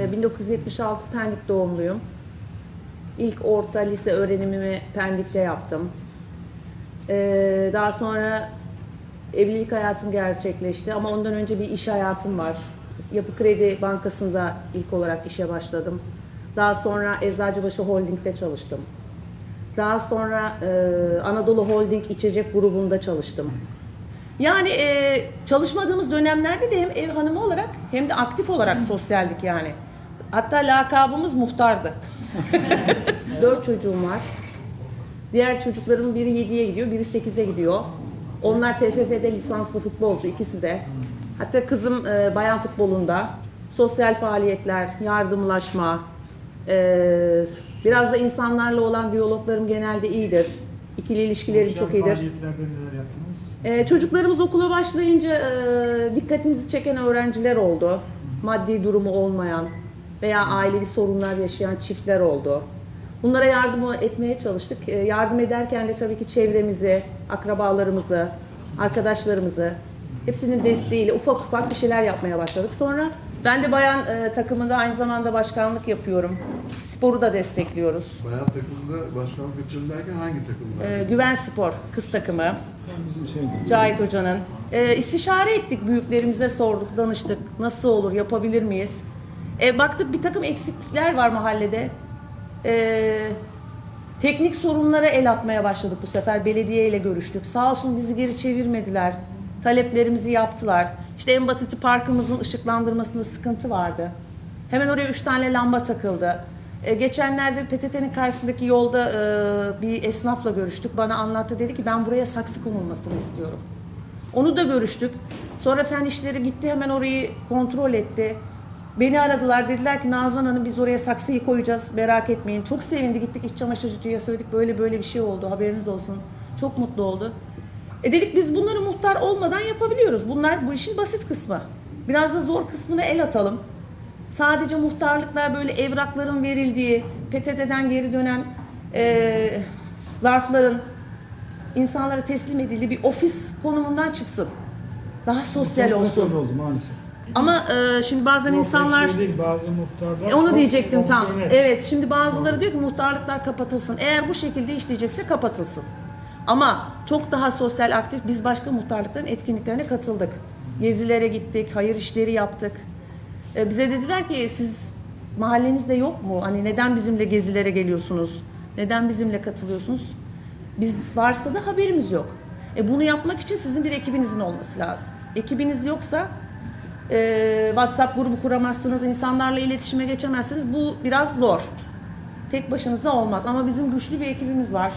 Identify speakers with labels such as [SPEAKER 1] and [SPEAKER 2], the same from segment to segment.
[SPEAKER 1] Ee, 1976 Pendik doğumluyum. İlk orta lise öğrenimimi Pendik'te yaptım. Ee, daha sonra evlilik hayatım gerçekleşti ama ondan önce bir iş hayatım var. Yapı Kredi Bankası'nda ilk olarak işe başladım. Daha sonra Eczacıbaşı Holding'de çalıştım. Daha sonra e, Anadolu Holding İçecek grubunda çalıştım. Yani e, çalışmadığımız dönemlerde de hem ev hanımı olarak hem de aktif olarak sosyaldik yani. Hatta lakabımız muhtardı. Dört çocuğum var. Diğer çocuklarım biri 7'ye gidiyor, biri 8'e gidiyor. Onlar TFF'de lisanslı futbolcu ikisi de. Hatta kızım e, bayan futbolunda. Sosyal faaliyetler, yardımlaşma, e, biraz da insanlarla olan diyaloglarım genelde iyidir. İkili ilişkilerim çok iyidir.
[SPEAKER 2] Faaliyetlerde neler yaptınız?
[SPEAKER 1] Ee, çocuklarımız okula başlayınca e, dikkatimizi çeken öğrenciler oldu. Maddi durumu olmayan veya ailevi sorunlar yaşayan çiftler oldu. Bunlara yardım etmeye çalıştık. Ee, yardım ederken de tabii ki çevremizi, akrabalarımızı, arkadaşlarımızı hepsinin desteğiyle ufak ufak bir şeyler yapmaya başladık. Sonra ben de bayan e, takımında aynı zamanda başkanlık yapıyorum. Sporu da destekliyoruz.
[SPEAKER 3] Bayan takımında başkanlık yapıyorum derken hangi takımlar?
[SPEAKER 1] Ee, Güven Spor kız takımı.
[SPEAKER 2] Bizim şey
[SPEAKER 1] Cahit Hoca'nın. Ee, istişare ettik, büyüklerimize sorduk, danıştık. Nasıl olur, yapabilir miyiz? E, baktık bir takım eksiklikler var mahallede. Ee, teknik sorunlara el atmaya başladık bu sefer. Belediye ile görüştük. Sağ olsun bizi geri çevirmediler. Taleplerimizi yaptılar. İşte en basiti parkımızın ışıklandırmasında sıkıntı vardı. Hemen oraya üç tane lamba takıldı. E, geçenlerde PTT'nin karşısındaki yolda e, bir esnafla görüştük. Bana anlattı dedi ki ben buraya saksı konulmasını istiyorum. Onu da görüştük. Sonra fen işleri gitti hemen orayı kontrol etti. Beni aradılar dediler ki Nazan Hanım biz oraya saksıyı koyacağız merak etmeyin. Çok sevindi gittik iç çamaşırcıya söyledik böyle böyle bir şey oldu haberiniz olsun. Çok mutlu oldu. E dedik biz bunları muhtar olmadan yapabiliyoruz. Bunlar bu işin basit kısmı. Biraz da zor kısmına el atalım. Sadece muhtarlıklar böyle evrakların verildiği, PTT'den geri dönen e, zarfların insanlara teslim edildiği bir ofis konumundan çıksın. Daha sosyal olsun.
[SPEAKER 2] Oldu maalesef.
[SPEAKER 1] Ama e, şimdi bazen
[SPEAKER 2] Yok,
[SPEAKER 1] insanlar
[SPEAKER 2] hepsi değil, bazı muhtarlar
[SPEAKER 1] e, onu
[SPEAKER 2] çok
[SPEAKER 1] diyecektim tam.
[SPEAKER 2] fonksiyonel.
[SPEAKER 1] Evet şimdi bazıları diyor ki muhtarlıklar kapatılsın. Eğer bu şekilde işleyecekse kapatılsın. Ama çok daha sosyal aktif biz başka muhtarlıkların etkinliklerine katıldık. Gezilere gittik, hayır işleri yaptık. E, bize dediler ki siz mahallenizde yok mu? Hani neden bizimle gezilere geliyorsunuz? Neden bizimle katılıyorsunuz? Biz varsa da haberimiz yok. E bunu yapmak için sizin bir ekibinizin olması lazım. Ekibiniz yoksa e, WhatsApp grubu kuramazsınız, insanlarla iletişime geçemezsiniz. Bu biraz zor. Tek başınıza olmaz ama bizim güçlü bir ekibimiz var.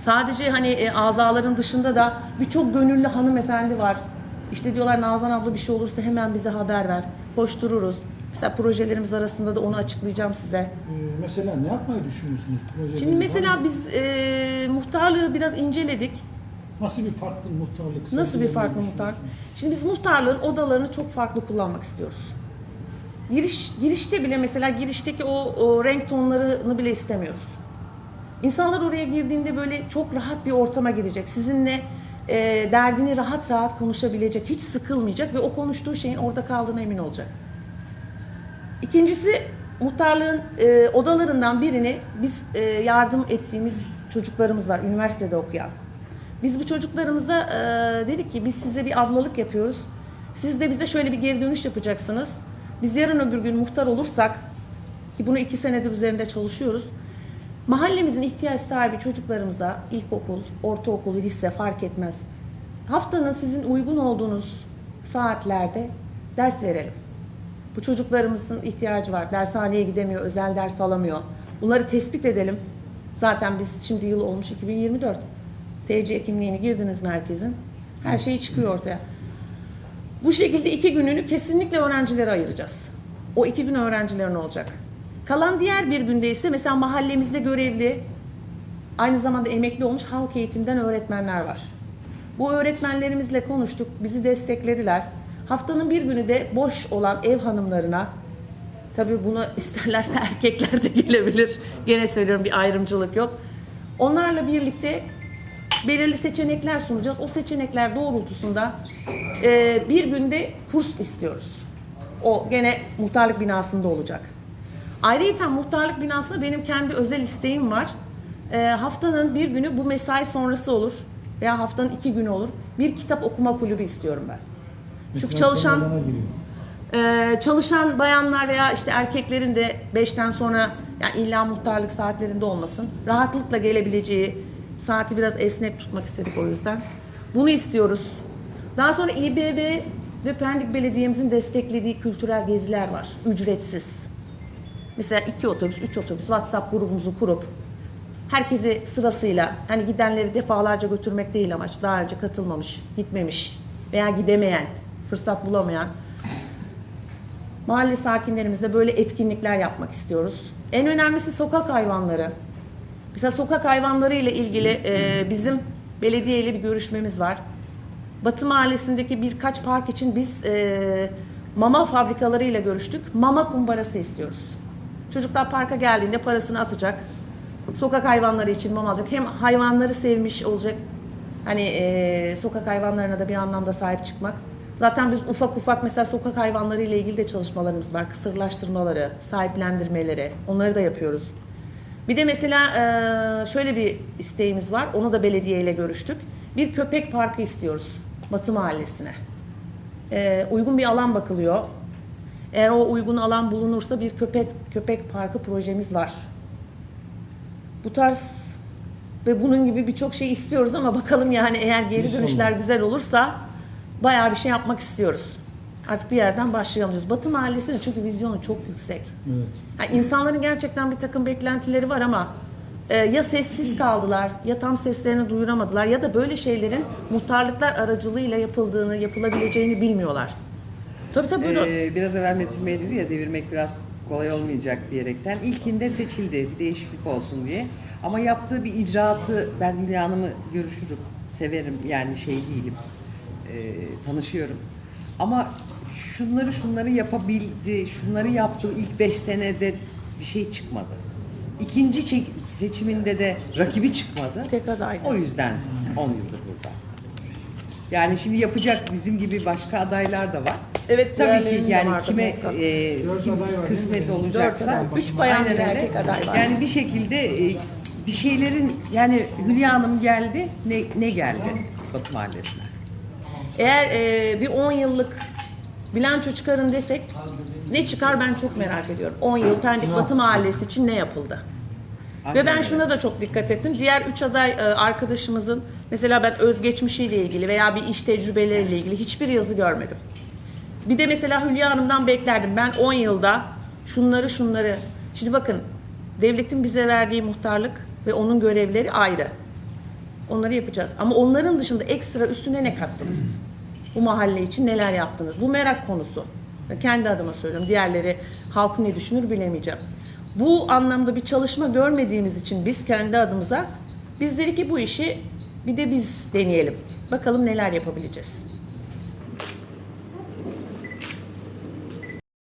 [SPEAKER 1] Sadece hani e, azaların dışında da birçok gönüllü hanımefendi var. İşte diyorlar Nazan abla bir şey olursa hemen bize haber ver. Koştururuz. Mesela projelerimiz arasında da onu açıklayacağım size.
[SPEAKER 2] Ee, mesela ne yapmayı düşünüyorsunuz?
[SPEAKER 1] Şimdi mesela biz e, muhtarlığı biraz inceledik.
[SPEAKER 2] Nasıl bir farklı muhtarlık?
[SPEAKER 1] Nasıl bir farklı muhtar? Şimdi biz muhtarlığın odalarını çok farklı kullanmak istiyoruz. Giriş girişte bile mesela girişteki o, o renk tonlarını bile istemiyoruz. İnsanlar oraya girdiğinde böyle çok rahat bir ortama girecek. Sizinle e, derdini rahat rahat konuşabilecek, hiç sıkılmayacak ve o konuştuğu şeyin orada kaldığına emin olacak. İkincisi muhtarlığın e, odalarından birini biz e, yardım ettiğimiz çocuklarımız var üniversitede okuyan. Biz bu çocuklarımıza e, dedik ki biz size bir ablalık yapıyoruz. Siz de bize şöyle bir geri dönüş yapacaksınız. Biz yarın öbür gün muhtar olursak ki bunu iki senedir üzerinde çalışıyoruz. Mahallemizin ihtiyaç sahibi çocuklarımıza ilkokul, ortaokul, lise fark etmez. Haftanın sizin uygun olduğunuz saatlerde ders verelim. Bu çocuklarımızın ihtiyacı var. Dershaneye gidemiyor, özel ders alamıyor. Bunları tespit edelim. Zaten biz şimdi yıl olmuş 2024. TC kimliğini girdiniz merkezin. Her şey çıkıyor ortaya. Bu şekilde iki gününü kesinlikle öğrencilere ayıracağız. O iki gün öğrencilerin olacak. Kalan diğer bir günde ise mesela mahallemizde görevli, aynı zamanda emekli olmuş halk eğitimden öğretmenler var. Bu öğretmenlerimizle konuştuk, bizi desteklediler. Haftanın bir günü de boş olan ev hanımlarına, tabii bunu isterlerse erkekler de gelebilir. Gene söylüyorum bir ayrımcılık yok. Onlarla birlikte belirli seçenekler sunacağız. O seçenekler doğrultusunda e, bir günde kurs istiyoruz. O gene muhtarlık binasında olacak. Ayrıca muhtarlık binasında benim kendi özel isteğim var. Ee, haftanın bir günü bu mesai sonrası olur veya haftanın iki günü olur. Bir kitap okuma kulübü istiyorum ben. Çünkü çalışan ee, çalışan bayanlar veya işte erkeklerin de 5'ten sonra yani illa muhtarlık saatlerinde olmasın. Rahatlıkla gelebileceği saati biraz esnek tutmak istedik o yüzden. Bunu istiyoruz. Daha sonra İBB ve Pendik Belediye'mizin desteklediği kültürel geziler var. Ücretsiz. Mesela iki otobüs, üç otobüs WhatsApp grubumuzu kurup herkesi sırasıyla hani gidenleri defalarca götürmek değil amaç. Daha önce katılmamış, gitmemiş veya gidemeyen, fırsat bulamayan mahalle sakinlerimizle böyle etkinlikler yapmak istiyoruz. En önemlisi sokak hayvanları. Mesela sokak hayvanları ile ilgili e, bizim belediye ile bir görüşmemiz var. Batı Mahallesi'ndeki birkaç park için biz e, mama fabrikaları ile görüştük. Mama kumbarası istiyoruz. Çocuklar parka geldiğinde parasını atacak. Sokak hayvanları için mama alacak. Hem hayvanları sevmiş olacak. Hani e, sokak hayvanlarına da bir anlamda sahip çıkmak. Zaten biz ufak ufak mesela sokak hayvanları ile ilgili de çalışmalarımız var. Kısırlaştırmaları, sahiplendirmeleri onları da yapıyoruz. Bir de mesela e, şöyle bir isteğimiz var. Onu da belediye ile görüştük. Bir köpek parkı istiyoruz Batı Mahallesi'ne. E, uygun bir alan bakılıyor. Eğer o uygun alan bulunursa bir köpek köpek parkı projemiz var. Bu tarz ve bunun gibi birçok şey istiyoruz ama bakalım yani eğer geri dönüşler güzel olursa bayağı bir şey yapmak istiyoruz. Artık bir yerden başlayalım diyoruz. Batı Mahallesi'nin çünkü vizyonu çok yüksek.
[SPEAKER 2] Evet.
[SPEAKER 1] Yani insanların gerçekten bir takım beklentileri var ama e, ya sessiz kaldılar ya tam seslerini duyuramadılar ya da böyle şeylerin muhtarlıklar aracılığıyla yapıldığını, yapılabileceğini bilmiyorlar. Tabii tabii.
[SPEAKER 4] Ee, biraz evvel Metin Bey dedi ya devirmek biraz kolay olmayacak diyerekten. İlkinde seçildi bir değişiklik olsun diye. Ama yaptığı bir icraatı ben Hülya Hanım'ı görüşürüm, severim yani şey değilim, ee, tanışıyorum. Ama şunları şunları yapabildi, şunları yaptı ilk beş senede bir şey çıkmadı. İkinci çek- seçiminde de rakibi çıkmadı.
[SPEAKER 1] Tek aday.
[SPEAKER 4] O yüzden 10 yıldır burada. Yani şimdi yapacak bizim gibi başka adaylar da var.
[SPEAKER 1] Evet,
[SPEAKER 4] Tabii ki
[SPEAKER 1] diğerlerinin de
[SPEAKER 4] yani kime
[SPEAKER 1] muhakkak.
[SPEAKER 4] e,
[SPEAKER 2] Dört
[SPEAKER 4] kim
[SPEAKER 2] aday var,
[SPEAKER 4] kısmet
[SPEAKER 2] mi?
[SPEAKER 4] olacaksa
[SPEAKER 1] Dört aday. Üç bayan, bir
[SPEAKER 4] öyle.
[SPEAKER 1] erkek aday var.
[SPEAKER 4] Yani bir şekilde e, bir şeylerin yani Hülya Hanım geldi ne ne geldi Batı Mahallesi'ne.
[SPEAKER 1] Eğer e, bir 10 yıllık bilanço çıkarın desek ne çıkar ben çok merak ediyorum. 10 yıl Pendik Batı Mahallesi için ne yapıldı? Ve ben şuna da çok dikkat ettim. Diğer üç aday e, arkadaşımızın mesela ben özgeçmişiyle ilgili veya bir iş tecrübeleriyle ilgili hiçbir yazı görmedim. Bir de mesela Hülya Hanım'dan beklerdim. Ben 10 yılda şunları şunları. Şimdi bakın devletin bize verdiği muhtarlık ve onun görevleri ayrı. Onları yapacağız. Ama onların dışında ekstra üstüne ne kattınız? Bu mahalle için neler yaptınız? Bu merak konusu. Kendi adıma söylüyorum. Diğerleri halk ne düşünür bilemeyeceğim. Bu anlamda bir çalışma görmediğimiz için biz kendi adımıza biz dedik ki bu işi bir de biz deneyelim. Bakalım neler yapabileceğiz.